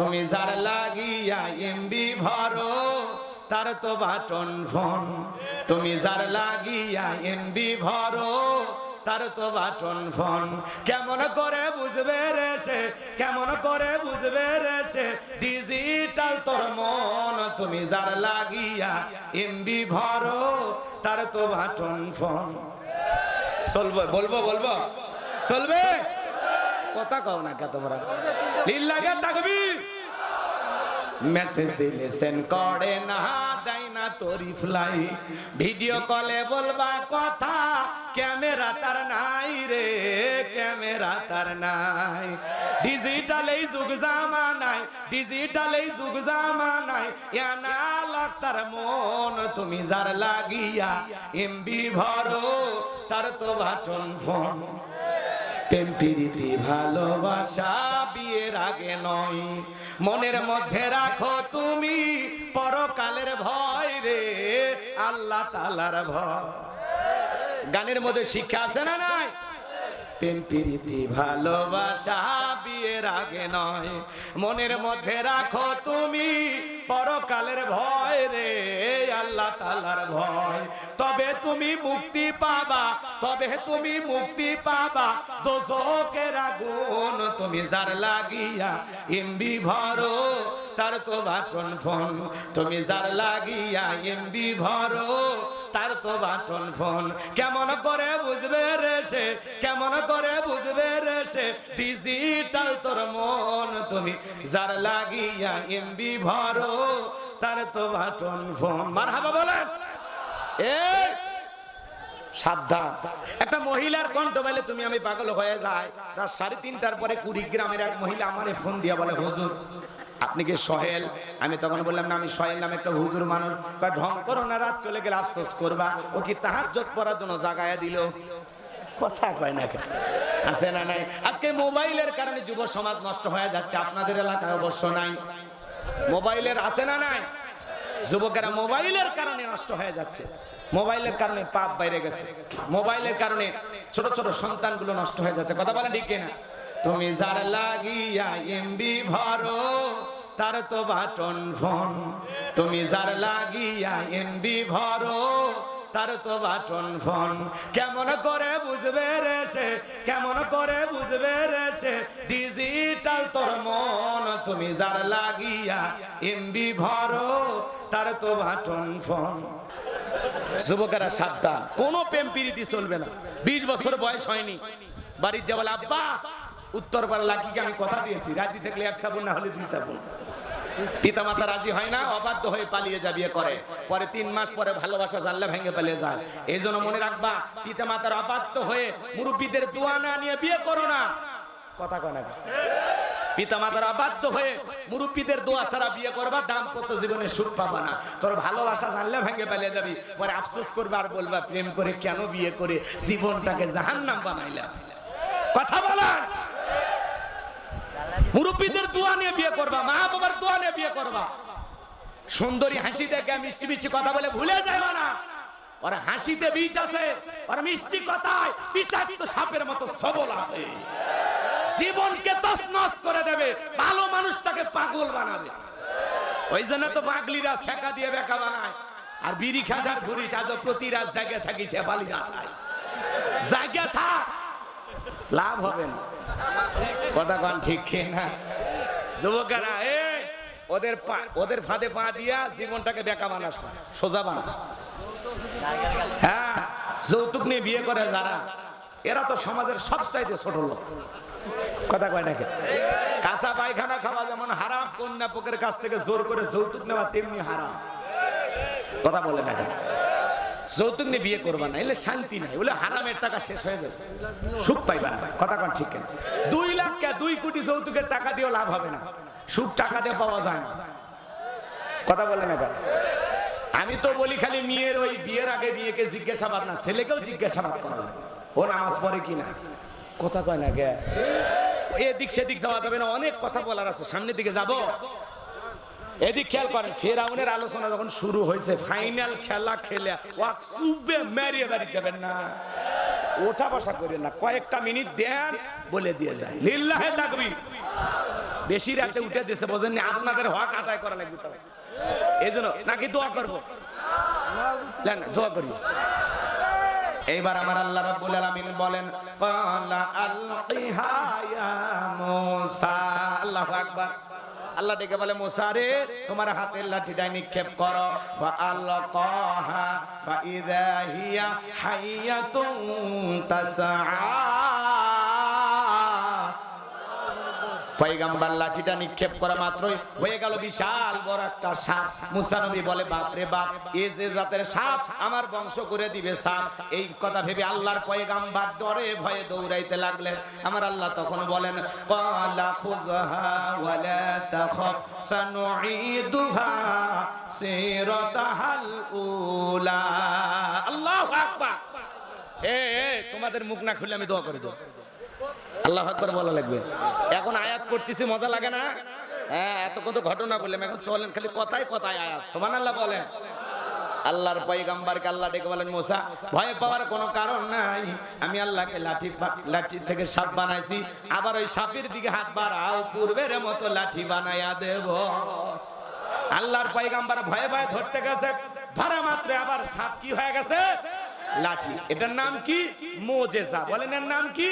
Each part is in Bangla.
তুমি যার লাগিয়া এমবি ভরো, তার তো বাটন ফোন। তুমি যার লাগিয়া এমবি ভরো, তার তো বাটন ফোন। কেমন করে বুঝবে রে সে, কেমন করে বুঝবে রে সে ডিজিটাল তোর মন। তুমি যার লাগিয়া এমবি ভরো, তার তো বাটন ফোন। চলবো, বলব বলব। চলবে? কথা কও না কে তোমরা? লিল্লাগে থাকবি মেসেজ দিলে সেন্ড করে, না দেয় না তোরি ফ্লাই ভিডিও কলে বলবা, কথা ক্যামেরা তার নাই রে ক্যামেরা তার নাই। ডিজিটাল এই যুগ জামানায় ডিজিটাল এই যুগ জামানায় ইয়ানা লাগ তার মন তুমি যার লাগিয়া এমবি ভরো, তার তো বাটন ফোন প্রেম, প্রীতি, ভালোবাসা বিয়ের আগে নয়। মনের মধ্যে রাখো তুমি পরকালের ভয় রে, আল্লাহ তালার ভয়। গানের মধ্যে শিক্ষা আছে না নাই? প্রেম, প্রীতি, ভালোবাসা, বিয়ের আগে নয়। মনের মধ্যে রাখো তুমি পরকালের ভয় রে, আল্লাহ তালার ভয়। তবে তুমি মুক্তি পাবা, তবে তুমি মুক্তি পাবা। দোজকের আগুন তুমি যার লাগিয়া এমবি ভরো, তার তো বাটন ফোন। তুমি যার লাগিয়া এমবি ভরো তার তো বাটন ফোন। কেমন করে বুঝবে রে সে? কেমন করে বুঝবে রে সে? ডিজিটাল তোর মন তুমি, যার লাগিয়া এমবি ভরো, তার তো বাটন ফোন। মারহাবা বলেন। এই সাবধান। একটা মহিলার কণ্ঠ বলে তুমি আমি পাগল হয়ে যাই। রাত সাড়ে তিনটার পরে কুড়িগ্রামের এক মহিলা আমারে ফোন দিয়া বলে, হুজুর আপনি কি সহেল? আমি তখন বললাম, না, আমি সহেল নামে একটা হুজুর মানুষ। কয়, ঢং করো না, রাত চলে গেলে আফসোস করবা। ও কি তাহার জোট পড়ার জন্য জাগায়া দিল? কথা কয় না? আছে না নাই? আজকে মোবাইলের কারণে যুব সমাজ নষ্ট হয়ে যাচ্ছে, আপনাদের এলাকায় অবশ্য নাই। মোবাইলের আছে না নাই? যুবকেরা মোবাইলের কারণে নষ্ট হয়ে যাচ্ছে। মোবাইলের কারণে পাপ বাইরে গেছে। মোবাইলের কারণে ছোট ছোট সন্তানগুলো নষ্ট হয়ে যাচ্ছে। কথা বলেন ঠিক না তুমি যার লাগিয়া এমবি ভরো তার তো বাটন ফোন। তুমি যার লাগিয়া এমবি ভরো, তার তো বাটন ফোন। কেমন করে বুঝবে রে সে, কেমন করে বুঝবে রে সে? ডিজিটাল তোর মন, তুমি যার লাগিয়া এমবি ভরো, তার তো বাটন ফোন। যুবকেরা, সাবধান। কোনো প্রেম চলবে না। বিশ বছর বয়স হয়নি। বাড়ির যাবল আব্বা উত্তর পাড়া লাকিকে আমি কথা দিয়েছি। রাজি থাকলে এক সাবুন, না হলে দুই সাবুন। পিতা মাতা রাজি হয় না, অবাধ্য হয়ে পালিয়ে যা, বিয়ে করে। পরে তিন মাস পরে ভালোবাসা জানলে ভেঙে পালিয়ে যায়। এই জন্য মনে রাখবা পিতা মাতার অবাধ্য হয়ে মুরব্বীদের দোয়া না নিয়ে বিয়ে করো না। কথা কয় না পিতা মাতার অবাধ্য হয়ে মুরব্বীদের দোয়া ছাড়া বিয়ে করবা, দাম্পত্য জীবনে সুখ পাবা না। তোর ভালোবাসা জানলে ভেঙে পালিয়ে যাবি। পরে আফসোস করবা আর বলবা, প্রেম করে কেন বিয়ে করে? জীবনটাকে জাহান্নাম বানাইলা। কথা বলার মুরব্বীদের দোয়া নিয়ে বিয়ে করবা, মা বাবার দোয়া নিয়ে বিয়ে করবা। সুন্দরী হাসি দেখে মিষ্টি মিষ্টি কথা বলে ভুলে যাবে না ওর হাসিতে বিষ আছে, ওর মিষ্টি কথায় বিষাক্ত সাপের মতো সবল আছে। জীবনকে তছনছ করে দেবে, ভালো মানুষটাকে পাগল বানাবে। ওই জন্য তো পাগলিরা শেখা দিয়ে বেকা বানায়। আর বিড়ি খাসার ঘুরিস আজ প্রতি রাত জায়গা থাকি সে বালির আশায়। জায়গা থাক, লাভ হবে না। কথা কন ঠিক না যুবকেরা, এ, ওদের পা, ওদের ফাঁদে পা দিয়া জীবনটাকে বেকা বানাস না, সোজা বানা। হ্যাঁ যৌতুক নিয়ে বিয়ে করে যারা, এরা তো সমাজের সব চাইতে ছোট লোক। কথা কয় নাকি? কাঁচা পায়খানা খাওয়া যেমন হারাম, কন্যা পোকের কাছ থেকে জোর করে যৌতুক নেওয়া তেমনি হারাম। কথা বলে না কেন? যৌতুক নিয়ে বিয়ে করবা না, এলে শান্তি নাই, বলে হারামের টাকা শেষ হয়ে যাবে। সুখ পাইবা না, কথা কন ঠিক দুই লাখ কে দুই কোটি যৌতুকের টাকা দিয়েও লাভ হবে না সুখ টাকা দিয়ে পাওয়া যায় না। কথা বলে না? আমি তো বলি খালি মেয়ের ওই বিয়ের আগে বিয়েকে জিজ্ঞাসাবাদ না, ছেলেকেও জিজ্ঞাসাবাদ করা। ও নামাজ পড়ে কিনা কথা কয় না গে এদিক সেদিক যাওয়া যাবে না, অনেক কথা বলার আছে, সামনের দিকে যাব। এদিক খেয়াল করেন ফেরাউনের আলোচনা যখন শুরু হয়েছে ফাইনাল খেলা খেলে ওয়াক সুবে মেরিয়ে বাড়ি যাবেন না। ওঠা বসা করেন না কয়েকটা মিনিট দেন বলে দিয়ে যায়। লিল্লাহে তাকবীর। বেশি রাতে উঠে দিয়েছে বোঝেন না, আপনাদের হক আদায় করা লাগবে। এই জন্য নাকি দোয়া করব? না, না, দোয়া করি। এইবার আমার আল্লাহ রাব্বুল আলামিন বলেন ক্বালা আলকিহা ইয়া মূসা। আল্লাহু আকবার। আল্লাহ ডেকে বলে মুসারে তোমার হাতের লাঠিটা নিক্ষেপ করো। ফা আলকাহা ফা ইযা হিয়া হাইয়াতুন পয়গাম্বার লাঠিটা নিক্ষেপ করা মাত্রই হয়ে গেল বিশাল বড় একটা সাপ। মুসা নবী বলে বাপ রে বাপ, এ যে জাতের সাপ আমার বংশ করে দিবে সাপ। এই কথা ভেবে আল্লাহর পয়গাম্বার ডরে ভয়ে দৌড়াইতে লাগলেন। আমার আল্লাহ তখন বলেন, ক্বালা খুযহা ওয়ালা তাখাফ, সানুঈদুহা সিরাতাহাল উলা। আল্লাহু আকবার। এ তোমাদের মুখ না খুলে আমি দোয়া করে দেবো। আল্লাহ আকবার বলা লাগবে। এখন আয়াত করতেছি মজা লাগে না? হ্যাঁ এত কত ঘটনা বললাম, এখন চলেন খালি কথাই কথাই আয়াত। সমান আল্লাহ বলেন। আল্লাহর পয়গাম্বারকে আল্লাহ ডেকে বলেন, মোসা, ভয় পাওয়ার কোনো কারণ নাই। আমি আল্লাহকে লাঠি লাঠি থেকে সাপ বানাইছি। আবার ওই সাপের দিকে হাত বাড়াও, পূর্বের মতো লাঠি বানাইয়া দেব। আল্লাহর পয়গাম্বার ভয়ে ভয়ে ধরতে গেছে। ধরা মাত্র আবার সাপ কি হয়ে গেছে? লাঠি। এটার নাম কি? মোজেজা। বলেন এর নাম কি?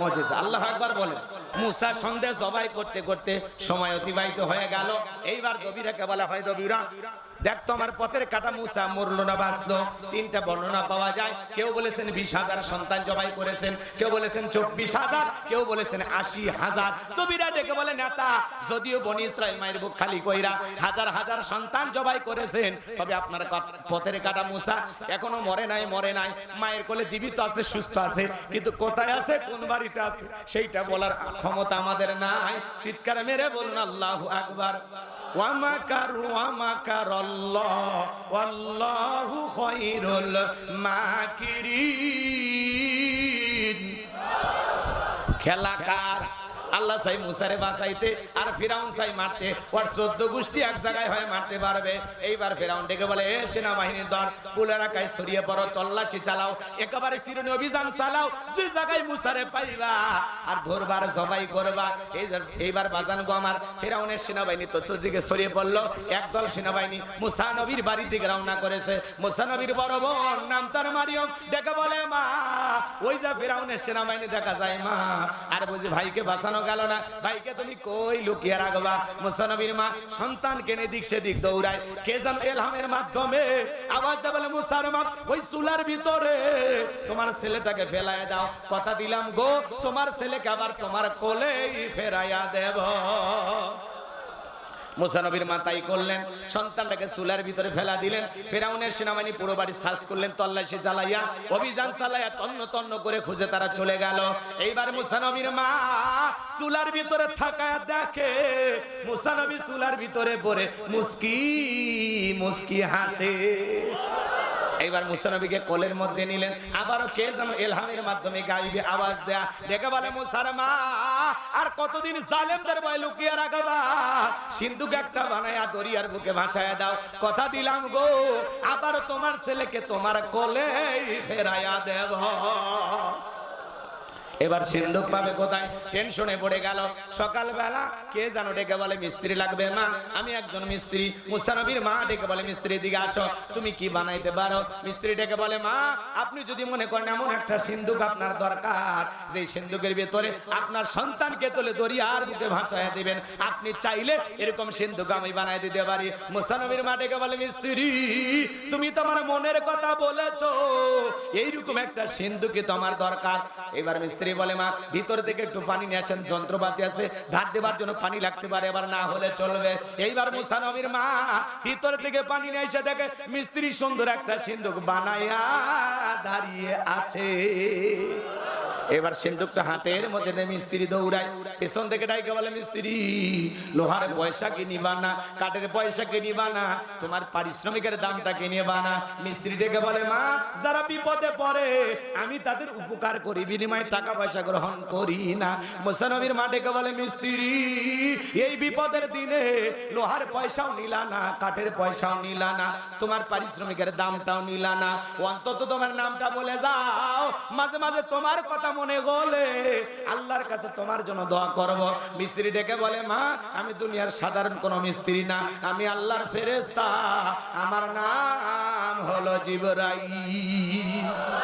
মোজেজা। আল্লাহ একবার বলেন মুসা সন্দেশ জবাই করতে করতে সময় অতিবাহিত হয়ে গেল। এইবার দবিরাকে বলা হয় দবিরা দেখ তো আমার পথের কাটা মুসা মরলো না, বাঁচলো। তিনটা বর্ণনা পাওয়া যায়। কেউ বলেছেন বিশ হাজার সন্তান জবাই করেছেন, কেউ বলেছেন চব্বিশ হাজার, কেউ বলেছেন আশি হাজার। কবিরা ডেকে বলে, নেতা, যদিও বনি ইসরায়েল মায়ের বুক খালি কইরা হাজার হাজার সন্তান জবাই করেছেন, তবে আপনার পথের কাটা মুসা এখনও মরে নাই মরে নাই। মায়ের কোলে জীবিত আছে, সুস্থ আছে, কিন্তু কোথায় আছে, কোন বাড়িতে আছে? সেইটা বলার ক্ষমতা আমাদের নাই। চিৎকার মেরে বলুন, আল্লাহু আকবার। ওয়ামাকারু ওয়ামাকারাল্লাহ ওয়াল্লাহু খায়রুল মাকিরিন। খেলা কার? আল্লাহ সাই মুসারে বাঁচাইতে, আর ফিরাউন সাই মারতে। ওর চোদ্দ গোষ্ঠী এক জায়গায় হয়ে মারতে পারবে। এইবার ফিরাউন ডেকে বলে, এ সেনাবাহিনীর দল পুল এলাকায় ছড়িয়ে পড়ো, তল্লাশি চালাও, একেবারে চিরুনি অভিযান চালাও, যে জায়গায় মুসারে পাইবা, আর ধরবার জবাই করবা। এই এইবার বাজান গো আমার, ফিরাউনের সেনাবাহিনী তো চতুর্দিকে সরিয়ে পড়ল, একদল সেনাবাহিনী মুসা নবীর বাড়ির দিকে রওনা করেছে। মুসা নবীর বড় বোন, নাম তার মারিয়ম, ডেকে বলে, মা, ওই যা ফেরাউনের সেনাবাহিনী দেখা যায়, মা। আর বুঝি ভাইকে বাঁচানো গেল না। ভাইকে তুমি কই লুকিয়ে রাখবা? মুসানবীর মা সন্তান কেনে দিক সেদিক দৌড়ায়। কে যেন এলহামের মাধ্যমে আওয়াজ দেয় বলে মুসার মা, ওই চুলার ভিতরে তোমার ছেলেটাকে ফেলায় দাও। কথা দিলাম গো, তোমার ছেলেকে আবার তোমার কোলেই ফেরাইয়া দেব। মুসানবীর মা তাই করলেন, সন্তানটাকে চুলার ভিতরে ফেলা দিলেন, ফেরাউনের সেনাবাহিনী পুরো বাড়ি সার্চ করলেন, তল্লাশি চালাইয়া, অভিযান চালাইয়া তন্ন তন্ন করে খুঁজে তারা চলে গেল। এইবার মুসানবীর মা চুলার ভিতরে থাকা দেখে মুসানবী চুলার ভিতরে পড়ে মুস্কি মুস্কি হাসে। এইবার মুসানবীকে কোলের মধ্যে নিলেন। আবারও কে যেন এলহামের মাধ্যমে গাইবে আওয়াজ দেয়া। দেখে বলে, মুসার মা, আর কতদিন জালেমদের ভয় লুকিয়ে রাখবা সিন্ধুক একটা বানায়া দরিয়ার বুকে ভাসায় দাও। কথা দিলাম গো, আবার তোমার ছেলেকে তোমার কোলে ফেরাইয়া দেব। এবার সিন্ধুক পাবে কোথায়? টেনশনে পড়ে গেল। সকালবেলা কে জানো ডেকে বলে, মিস্ত্রি লাগবে মা। আমি একজন মিস্ত্রি। মুসানবীর মা ডেকে বলে, মিস্ত্রি দিকে আসো। তুমি কি বানাইতে পারো? মিস্ত্রি ডেকে বলে, মা, আপনি যদি মনে করেন এমন একটা সিন্ধুক আপনার দরকার যে সিন্ধুকের ভেতরে আপনার সন্তানকে তোলে দরিয়ার বুকে ভাসায় দিবেন, আপনি চাইলে এরকম সিন্ধুক আমি বানাই দিতে পারি। মুসানবীর মা ডেকে বলে, মিস্ত্রি, তুমি তোমার মনের কথা বলেছ। এইরকম একটা সিন্ধুকে তোমার দরকার। এবার মিস্ত্রি বলে মা, ভিতর থেকে একটু পানি নিয়ে আসেন যন্ত্রপাতি আছে, ধার দেবার জন্য পানি লাগতে পারে, এবার না হলে চলবে। এইবার মুসা নবীর মা ভিতর থেকে পানি নিয়ে এসে দেখে মিস্ত্রি সুন্দর একটা সিন্ধুক বানাইয়া দাঁড়িয়ে আছে। এবার সিন্ধুকটা হাতের মধ্যে নিয়ে মিস্ত্রি দৌড়ায়। পেছন থেকে ডাইকে বলে, মিস্ত্রি, লোহার পয়সা কি নিবা না? কাঠের পয়সা কি নিবা না? তোমার পারিশ্রমিকের দামটা কি নিবা না? মিস্ত্রি ডেকে বলে, মা, যারা বিপদে পড়ে, আমি তাদের উপকার করি, বিনিময়ে টাকা পয়সা গ্রহণ করি না। মোসানবীর মা ডেকে বলে, মিস্ত্রি, এই বিপদের দিনে লোহার পয়সাও নিলা না, কাঠের পয়সাও নিলা না, তোমার পারিশ্রমিকের দামটাও নিলা না। অন্তত তোমার নামটা বলে যাও। মাঝে মাঝে তোমার কথা মনে গলে। আল্লাহর কাছে তোমার জন্য দোয়া করব। মিস্ত্রি ডেকে বলে, মা, আমি দুনিয়ার সাধারণ কোনো মিস্ত্রি না। আমি আল্লাহর ফেরেস্তা আমার নাম হলো জিবরাই